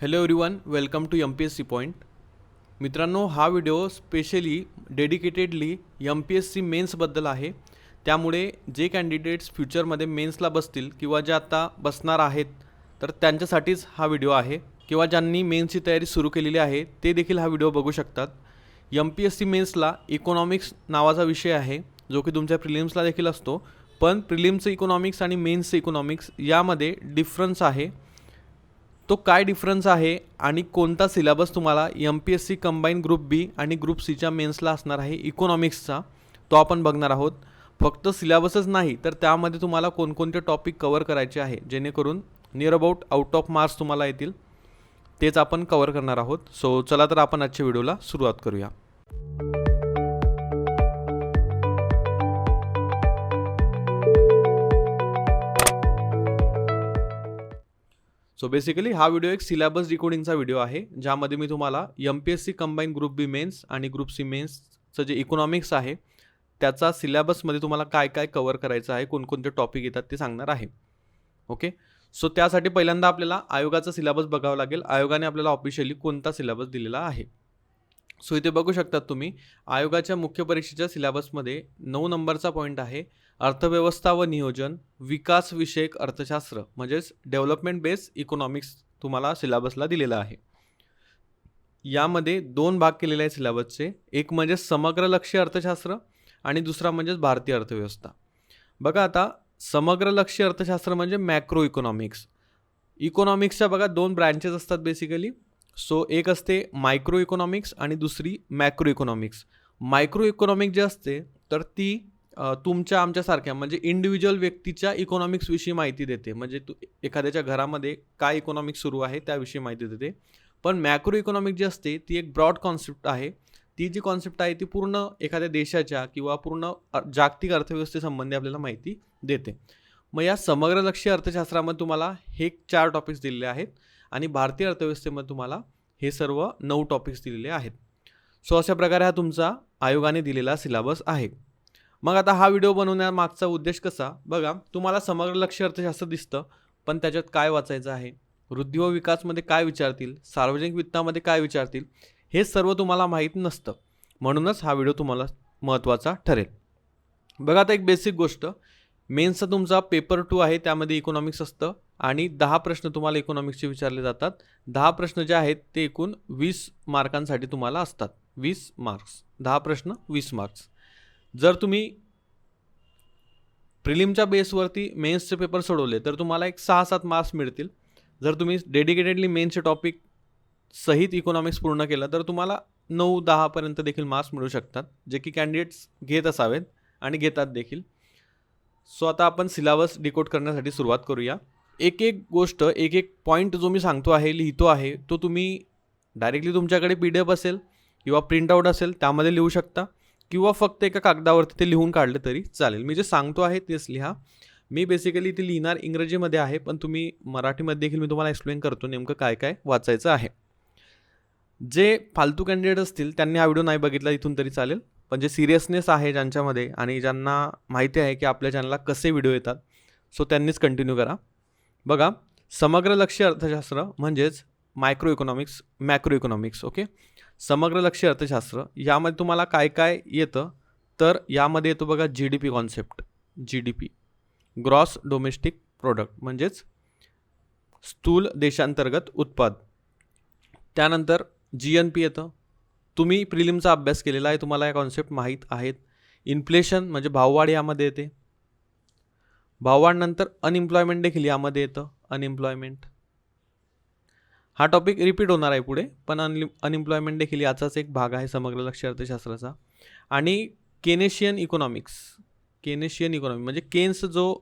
Hello everyone welcome to M P S C point मित्रांनो हा video specially dedicatedly M P S C मेन्सबद्दल आहे. त्यामुळे जे candidates फ्युचरमध्ये मेन्सला बसतील किंवा जे आता बसणार आहेत तर त्यांच्यासाठीच हा व्हिडिओ आहे. किंवा ज्यांनी मेन्सची तयारी सुरू केलेली आहे ते देखील हा व्हिडिओ बघू शकतात. एम पी एस सी मेन्सला इकॉनॉमिक्स नावाचा विषय आहे जो की तुमच्या प्रिलिम्सला देखील असतो. पण प्रिलिम्सचं इकॉनॉमिक्स आणि मेन्सचं इकॉनॉमिक्स यामध्ये डिफरन्स आहे. तो काय डिफरन्स आहे आणि कोणता सिलेबस तुम्हाला M P S C combine group B आणि ग्रुप सीच्या मेन्सला असणार आहे इकॉनॉमिक्सचा तो आपण बघणार आहोत. फक्त सिलेबसच नाही तर त्यामध्ये तुम्हाला कोणकोणते टॉपिक कवर करायचे आहे जेणेकरून near about out of marks तुम्हाला येतील. तेच आपण कवर करणार आहोत. सो चला तर आपण आजच्या व्हिडिओला सुरुवात करूया. सो बेसिकली हा व्हिडिओ एक सिलेबस डिकोडिंगचा व्हिडिओ आहे ज्यामध्ये मी तुम्हाला M P S C combine group B mains आणि ग्रुप सी मेन्सचं जे इकॉनॉमिक्स आहे त्याचा सिलेबसमध्ये तुम्हाला काय काय कवर करायचं आहे कोणकोणते टॉपिक येतात ते सांगणार आहे. ओके सो त्यासाठी पहिल्यांदा आपल्याला आयोगाचा सिलेबस बघावा लागेल. आयोगाने आपल्याला ऑफिशियली कोणता सिलेबस दिलेला आहे? सो इथे बघू शकतात तुम्ही आयोगाच्या मुख्य परीक्षेच्या सिलेबसमध्ये नऊ नंबरचा पॉईंट आहे अर्थव्यवस्था व नियोजन विकासविषयक अर्थशास्त्र म्हणजेच डेव्हलपमेंट बेस इकॉनॉमिक्स तुम्हाला सिलेबसला दिलेला आहे. यामध्ये दोन भाग केलेले आहेत सिलेबसचे. एक म्हणजे समग्र लक्ष्य अर्थशास्त्र आणि दुसरा म्हणजेच भारतीय अर्थव्यवस्था. बघा आता समग्र लक्ष्य अर्थशास्त्र म्हणजे मॅक्रो इकॉनॉमिक्स. इकॉनॉमिक्सच्या बघा दोन ब्रँचेस असतात बेसिकली. सो एक असते मायक्रो इकॉनॉमिक्स आणि दुसरी मॅक्रो इकॉनॉमिक्स. मायक्रो इकॉनॉमिक जे असते तर ती तुमच्या आमच्यासारख्या म्हणजे इंडिव्हिज्युअल व्यक्तीच्या इकॉनॉमिक्सविषयी माहिती देते. म्हणजे तू एखाद्याच्या घरामध्ये काय इकॉनॉमिक्स सुरू आहे त्याविषयी माहिती देते. पण मॅक्रो इकॉनॉमिक जी असते ती एक ब्रॉड कॉन्सेप्ट आहे. ती जी कॉन्सेप्ट आहे ती पूर्ण एखाद्या देशाच्या किंवा पूर्ण जागतिक अर्थव्यवस्थेसंबंधी आपल्याला माहिती देते. मग या समग्र लक्ष्य अर्थशास्त्रामध्ये तुम्हाला हे चार टॉपिक्स दिलेले आहेत आणि भारतीय अर्थव्यवस्थेमध्ये तुम्हाला हे सर्व नऊ टॉपिक्स दिलेले आहेत. सो अशा प्रकारे हा तुमचा आयोगाने दिलेला सिलेबस आहे. मग आता हा व्हिडिओ बनवण्यामागचा उद्देश कसा? बघा तुम्हाला समग्र लक्ष्य अर्थशास्त्र दिसतं पण त्याच्यात काय वाचायचं आहे? वृद्धी व विकासमध्ये काय विचारतील? सार्वजनिक वित्तामध्ये काय विचारतील? हे सर्व तुम्हाला माहीत नसतं. म्हणूनच हा व्हिडिओ तुम्हाला महत्त्वाचा ठरेल. बघा आता एक बेसिक गोष्ट. मेन्सचा तुमचा पेपर टू आहे त्यामध्ये इकॉनॉमिक्स असतं आणि दहा प्रश्न तुम्हाला इकॉनॉमिक्सचे विचारले जातात. दहा प्रश्न जे आहेत ते एकूण वीस मार्कांसाठी तुम्हाला असतात. वीस मार्क्स दहा प्रश्न वीस मार्क्स जर तुम्ही प्रिलिमच्या बेसवरती मेन्सचे पेपर सोडवले तर तुम्हाला एक सहा सात मार्क्स मिळतील. जर तुम्ही डेडिकेटेडली मेन्सचे टॉपिक सहित इकॉनॉमिक्स पूर्ण केलं तर तुम्हाला नऊ दहापर्यंत देखील मार्क्स मिळू शकतात जे की कॅन्डिडेट्स घेत असावेत आणि घेतात देखील. सो आता आपण सिलेबस डिकोड करण्यासाठी सुरुवात करूया. एक एक गोष्ट एक एक पॉईंट जो मी सांगतो आहे लिहितो आहे तो तुम्ही डायरेक्टली तुमच्याकडे पी डी एफ असेल किंवा प्रिंटआउट असेल त्यामध्ये लिहू शकता. किंवा फक्त एका कागदावरती ते लिहून काढलं तरी चालेल. मी जे सांगतो आहे तेच लिहा. मी बेसिकली ते लिहिणार इंग्रजीमध्ये आहे पण तुम्ही मराठीमध्ये देखील मी तुम्हाला एक्सप्लेन करतो नेमकं काय काय वाचायचं आहे. जे फालतू कॅन्डिडेट असतील त्यांनी हा व्हिडिओ नाही बघितला इथून तरी चालेल. पण जे सिरियसनेस आहे ज्यांच्यामध्ये आणि ज्यांना माहिती आहे की आपल्या चॅनलला कसे व्हिडिओ येतात सो त्यांनीच कंटिन्यू करा. बघा समग्र लक्ष्य अर्थशास्त्र म्हणजेच micro economics macro economics okay समग्र लक्ष्य अर्थशास्त्र यामध्ये तुम्हाला काय काय येतं? तर यामध्ये येतो बघा G D P concept G D P gross domestic product म्हणजेच स्थूल देशांतर्गत उत्पाद. त्यानंतर जी एन पी येतं. तुम्ही प्रिलिमचा अभ्यास केलेला आहे तुम्हाला या कॉन्सेप्ट माहीत आहेत. इन्फ्लेशन म्हणजे भाववाढ यामध्ये येते. भाववाढनंतर अनएम्प्लॉयमेंट देखील यामध्ये येतं. अनएम्प्लॉयमेंट हा टॉपिक रिपीट होणार आहे पुढे पण अन अनएम्प्लॉयमेंट देखील याचाच एक भाग आहे समग्र लक्ष अर्थशास्त्राचा. आणि केनेशियन इकॉनॉमिक्स केनेशियन इकॉनॉमिक म्हणजे केन्स जो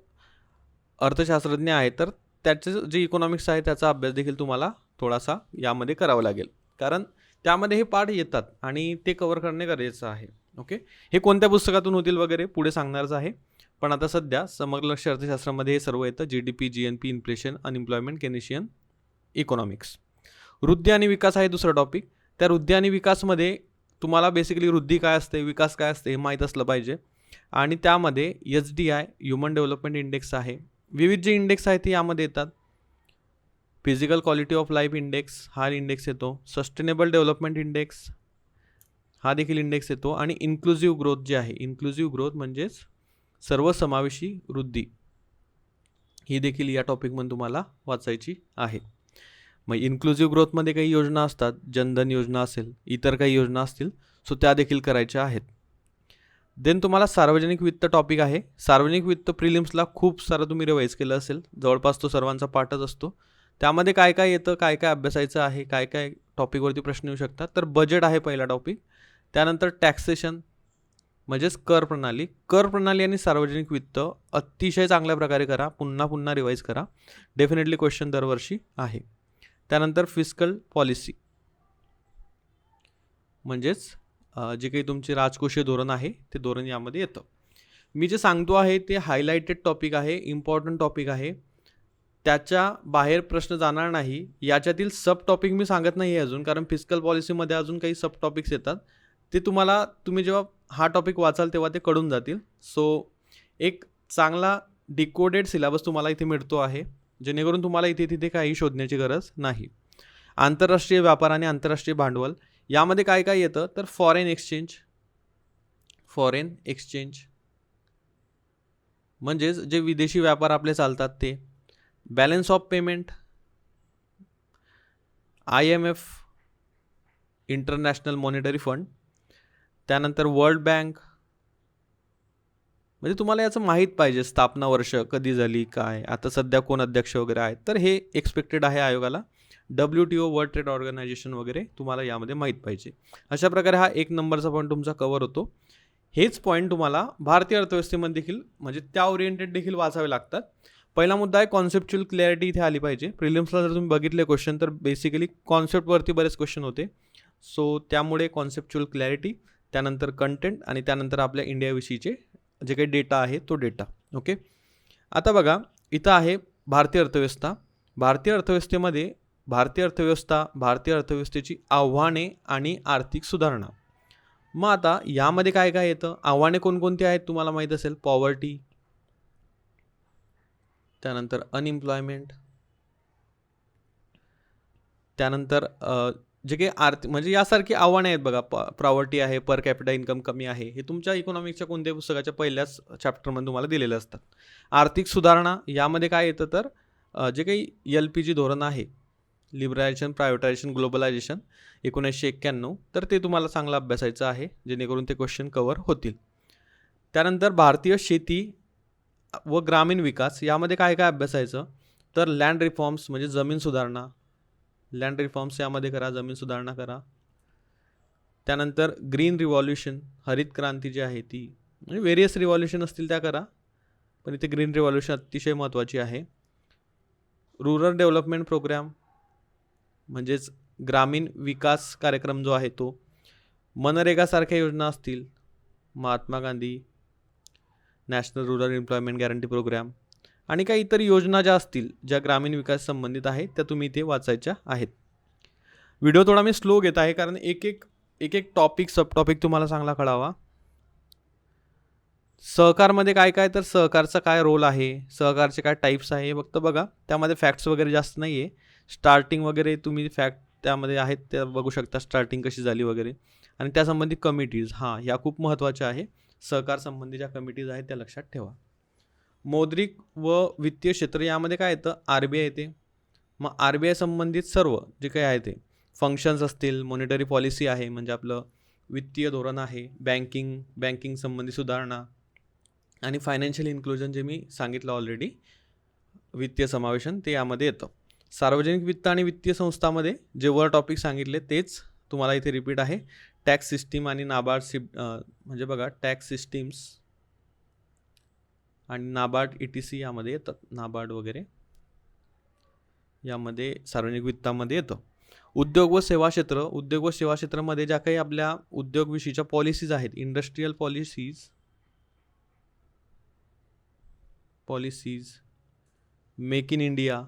अर्थशास्त्रज्ञ आहे तर त्याचे जे इकॉनॉमिक्स आहे त्याचा अभ्यास देखील तुम्हाला थोडासा यामध्ये करावा लागेल. कारण त्यामध्ये हे पाठ येतात आणि ते कवर करणे गरजेचं आहे. ओके हे कोणत्या पुस्तकातून होतील वगैरे पुढे सांगणारच आहे. पण आता सध्या समग्र लक्ष अर्थशास्त्रामध्ये हे सर्व येतं G D P G N P inflation unemployment Keynesian economics वृद्धी आणि विकास आहे दुसरा टॉपिक त्या वृद्धी आणि विकासमध्ये तुम्हाला बेसिकली वृद्धी काय असते विकास काय असते हे माहीत असलं पाहिजे. आणि त्यामध्ये H D I human development index आहे. विविध जे इंडेक्स आहेत ते यामध्ये येतात. Physical quality of life index हा इंडेक्स येतो. सस्टेनेबल डेव्हलपमेंट इंडेक्स हा देखील इंडेक्स येतो. आणि इन्क्लुझिव्ह ग्रोथ जे आहे इन्क्लुझिव्ह ग्रोथ म्हणजेच सर्वसमावेशी वृद्धी. ही देखील या टॉपिकमध्ये तुम्हाला वाचायची आहे. मग इन्क्लुझिव्ह ग्रोथमध्ये काही योजना असतात जनधन योजना असेल इतर काही योजना असतील सो त्या देखील करायच्या आहेत. देन तुम्हाला सार्वजनिक वित्त टॉपिक आहे. सार्वजनिक वित्त प्रिलिम्सला खूप सारं तुम्ही रिवाईज केलं असेल. जवळपास तो सर्वांचा पाठच असतो. त्यामध्ये काय काय येतं काय काय अभ्यासायचं आहे काय काय टॉपिकवरती प्रश्न येऊ शकतात. तर बजेट आहे पहिला टॉपिक त्यानंतर टॅक्सेशन म्हणजेच कर प्रणाली. कर प्रणाली आणि सार्वजनिक वित्त अतिशय चांगल्या प्रकारे करा. पुन्हा पुन्हा रिवाईज करा. डेफिनेटली क्वेश्चन दरवर्षी आहे. त्यानंतर फिस्कल पॉलिसी म्हणजेच जे काही तुमचे राजकोषीय धोरण आहे ते धोरण यामध्ये येतं. मी जे सांगतो आहे ते हायलाइटेड टॉपिक आहे इम्पॉर्टंट टॉपिक आहे. त्याच्या बाहेर प्रश्न जाणार नाही. याच्यातील सब टॉपिक मी सांगत नाही आहे अजून कारण फिस्कल पॉलिसीमध्ये अजून काही सब टॉपिक्स येतात. ते तुम्हाला तुम्ही जेव्हा हा टॉपिक वाचाल तेव्हा ते कळून जातील. सो एक चांगला डिकोडेड सिलेबस तुम्हाला इथे मिळतो आहे. जेणेकरून तुम्हाला इथे तिथे काही शोधण्याची गरज नाही. आंतरराष्ट्रीय व्यापार आणि आंतरराष्ट्रीय भांडवल यामध्ये काय काय येतं? तर फॉरेन एक्सचेंज फॉरेन एक्सचेंज म्हणजेच जे विदेशी व्यापार आपले चालतात ते. Balance of payment I M F international monetary fund त्यानंतर वर्ल्ड बँक म्हणजे तुम्हाला याचं माहीत पाहिजे स्थापना वर्ष कधी झाली काय? आता सध्या कोण अध्यक्ष वगैरे आहेत? तर हे एक्सपेक्टेड आहे आयोगाला. W T O world trade organisation वगैरे तुम्हाला यामध्ये माहीत पाहिजे. अशा प्रकारे हा एक नंबरचा पॉईंट तुमचा कवर होतो. हेच पॉईंट तुम्हाला भारतीय अर्थव्यवस्थेमध्ये देखील म्हणजे त्या ओरिएंटेड देखील वाचावे लागतात. पहिला मुद्दा आहे कॉन्सेप्च्युअल क्लॅरिटी इथे आली पाहिजे. प्रिलिम्सला जर तुम्ही बघितले क्वेश्चन तर बेसिकली कॉन्सेप्टवरती बरेच क्वेश्चन होते. सो त्यामुळे कॉन्सेप्च्युअल क्लॅरिटी त्यानंतर कंटेंट आणि त्यानंतर आपल्या इंडियाविषयीचे जे काही डेटा आहे तो डेटा ओके? आता बघा इथं आहे भारतीय अर्थव्यवस्था. भारतीय अर्थव्यवस्थेमध्ये भारतीय अर्थव्यवस्था भारतीय अर्थव्यवस्थेची आव्हाने आणि आर्थिक सुधारणा. मग आता यामध्ये काय काय येतं? आव्हाने कोणकोणती आहेत तुम्हाला माहीत असेल? पॉवर्टी त्यानंतर अनएम्प्लॉयमेंट त्यानंतर जे काही आर्थिक म्हणजे यासारखी आव्हाने आहेत बघा प प्रॉवर्टी आहे पर कॅपिटा इन्कम कमी आहे हे तुमच्या इकॉनॉमिक्सच्या कोणत्याही पुस्तकाच्या पहिल्याच चॅप्टरमध्ये तुम्हाला दिलेले असतात. आर्थिक सुधारणा यामध्ये काय येतं तर जे काही एल पी जी धोरण आहे लिबरायझेशन प्रायव्हेटायझेशन ग्लोबलायझेशन एकोणीसशे एक्क्याण्णव तर ते तुम्हाला चांगलं अभ्यासायचं आहे जेणेकरून ते क्वेश्चन कवर होतील. त्यानंतर भारतीय शेती व ग्रामीण विकास यामध्ये काय काय अभ्यासायचं? तर लँड रिफॉर्म्स म्हणजे जमीन सुधारणा लँड रिफॉर्म्स यामध्ये करा जमीन सुधारणा करा. त्यानंतर ग्रीन रिव्हॉल्युशन हरित क्रांती जी आहे ती म्हणजे वेरियस रिव्हॉल्युशन असतील त्या करा पण इथे ग्रीन रिव्हॉल्युशन अतिशय महत्त्वाची आहे. रुरल डेव्हलपमेंट प्रोग्रॅम म्हणजेच ग्रामीण विकास कार्यक्रम जो आहे तो मनरेगासारख्या योजना असतील Mahatma Gandhi national rural employment guarantee programme आणि काही इतर योजना ज्या असतील ज्या ग्रामीण विकास संबंधित आहेत त्या तुम्ही इथे वाचायच्या आहेत. व्हिडिओ थोडा मी स्लो घेत आहे कारण एक एक एक एक टॉपिक सब टॉपिक तुम्हाला चांगला कळावा. सहकारमध्ये काय काय तर सहकारचा काय रोल आहे सहकारचे काय टाईप्स आहे फक्त बघा. त्यामध्ये फॅक्ट्स वगैरे जास्त नाही आहे स्टार्टिंग वगैरे तुम्ही फॅक्ट त्यामध्ये आहेत त्या बघू शकता स्टार्टिंग कशी झाली वगैरे. आणि त्यासंबंधी कमिटीज हां ह्या खूप महत्त्वाच्या आहे. सहकार संबंधी ज्या कमिटीज आहेत त्या लक्षात ठेवा. मौद्रिक व वित्तीय क्षेत्र यामध्ये काय येतं? आर बी आय येते. मग आर बी आय संबंधित सर्व जे काही आहे ते फंक्शन्स असतील मॉनिटरी पॉलिसी आहे म्हणजे आपलं वित्तीय धोरण आहे बँकिंग बँकिंग संबंधी सुधारणा आणि फायनान्शियल इन्क्लुजन जे मी सांगितलं ऑलरेडी वित्तीय समावेशन ते यामध्ये येतं. सार्वजनिक वित्त आणि वित्तीय संस्थामध्ये जे वर टॉपिक सांगितले तेच तुम्हाला इथे रिपीट आहे. टॅक्स सिस्टीम आणि नाबार्ड सिप म्हणजे बघा टॅक्स सिस्टीम्स आणि नाबार्ड ई टी सी यामध्ये येतात. नाबार्ड वगैरे. यामध्ये सार्वजनिक वित्तामध्ये येतं. उद्योग व सेवा क्षेत्र. उद्योग व सेवा क्षेत्रामध्ये ज्या काही आपल्या उद्योगविषयीच्या पॉलिसीज आहेत industrial policies policies make in India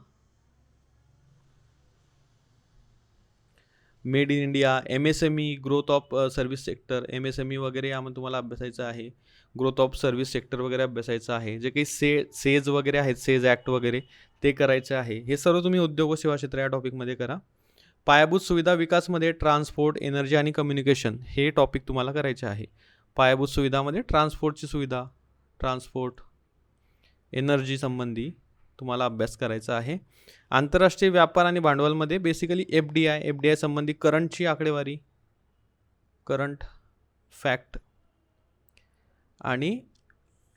made in India M S M E growth of service sector M S M E वगैरे यामध्ये तुम्हाला अभ्यासायचं आहे. ग्रोथ ऑफ सर्व्हिस सेक्टर वगैरे अभ्यासायचं आहे. जे काही से सेज वगैरे आहेत सेज ॲक्ट वगैरे ते करायचे आहे. हे सर्व तुम्ही उद्योग व सेवा क्षेत्र या टॉपिकमध्ये करा. पायाभूत सुविधा विकासमध्ये ट्रान्सपोर्ट एनर्जी आणि कम्युनिकेशन हे टॉपिक तुम्हाला करायचे आहे. पायाभूत सुविधामध्ये ट्रान्सपोर्टची सुविधा ट्रान्सपोर्ट एनर्जी संबंधी तुम्हाला अभ्यास करायचा आहे. आंतरराष्ट्रीय व्यापार आणि भांडवलमध्ये basically F D I F D I संबंधी करंटची आकडेवारी करंट फॅक्ट आणि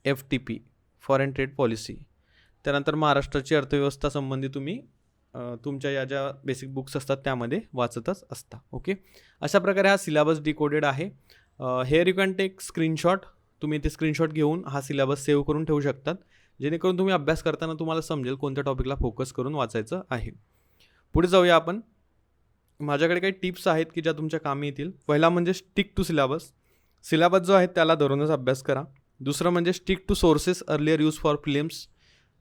F T P foreign trade policy त्यानंतर महाराष्ट्राची अर्थव्यवस्था संबंधी तुम्ही तुमच्या या ज्या बेसिक बुक्स असतात त्यामध्ये वाचतच असता ओके अशा प्रकारे हा सिलेबस डिकोडेड आहे. Here you can take screenshot तुम्ही ते स्क्रीनशॉट घेऊन हा सिलेबस सेव्ह करून ठेवू शकतात. जेणेकरून तुम्ही अभ्यास करताना तुम्हाला समजेल कोणत्या टॉपिकला फोकस करून वाचायचं आहे. पुढे जाऊया आपण. माझ्याकडे काही टिप्स आहेत की ज्या तुमच्या कामी येतील. पहिला म्हणजे स्टिक टू सिलेबस सिलॅबस जो आहे त्याला धरूनच अभ्यास करा. दुसरं म्हणजे stick to sources earlier use for prelims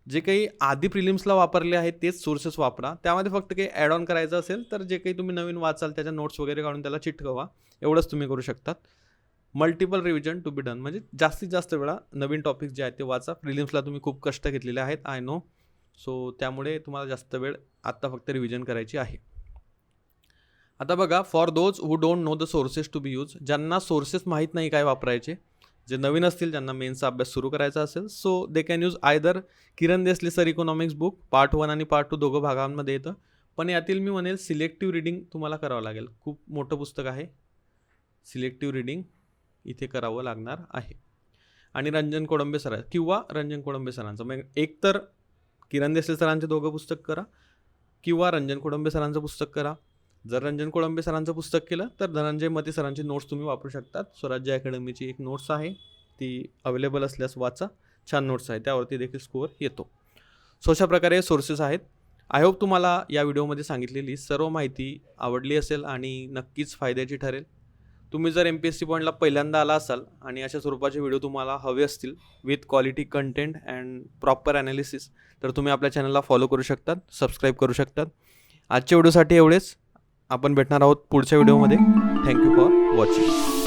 जे काही आधी प्रिलिम्सला वापरले आहेत तेच सोर्सेस वापरा. त्यामध्ये फक्त काही ॲड ऑन करायचं असेल तर जे काही तुम्ही नवीन वाचाल त्याच्या नोट्स वगैरे काढून त्याला चिटकवा. एवढंच तुम्ही करू शकतात. Multiple revision to be done म्हणजे जास्तीत जास्त वेळा नवीन टॉपिक जे आहेत ते वाचा. प्रिलिम्सला तुम्ही खूप कष्ट घेतलेले आहेत आय नो सो त्यामुळे तुम्हाला जास्त वेळ आत्ता फक्त रिव्हिजन करायची आहे. आता बघा for those who don't know the sources to be use ज्यांना सोर्सेस माहीत नाही काय वापरायचे जे नवीन असतील ज्यांना मेन्सचा अभ्यास सुरू करायचा असेल so they can use either Kiran Desle sir economics book part one आणि पार्ट टू दोघं भागांमध्ये येतं. पण यातील मी म्हणेल सिलेक्टिव्ह रिडिंग तुम्हाला करावं लागेल. खूप मोठं पुस्तक आहे. सिलेक्टिव्ह रिडिंग इथे करावं लागणार आहे. आणि रंजन कोडंबे सर किंवा रंजन कोडंबे सरांचं. मग एकतर किरण देसले सरांचे दोघं पुस्तक करा किंवा रंजन कोडंबे सरांचं पुस्तक करा. जर रंजन कोळंबे सरांचं पुस्तक केलं तर धनंजय मते सरांची नोट्स तुम्ही वापरू शकतात. स्वराज्य अकॅडमीची एक नोट्स आहे ती अवेलेबल असल्यास वाचा. छान नोट्स आहे त्यावरती देखील स्कोअर येतो. सो अशा प्रकारे सोर्सेस आहेत. आय होप तुम्हाला या व्हिडिओमध्ये सांगितलेली सर्व माहिती आवडली असेल आणि नक्कीच फायद्याची ठरेल. तुम्ही जर एम पी एस सी पॉईंटला पहिल्यांदा आला असाल आणि अशा स्वरूपाचे व्हिडिओ तुम्हाला हवे असतील with quality content and proper analysis तर तुम्ही आपल्या चॅनलला फॉलो करू शकतात सबस्क्राईब करू शकतात. आजच्या व्हिडिओसाठी एवढेच. आपण भेटणार आहोत पुढच्या व्हिडिओमध्ये. Thank you for watching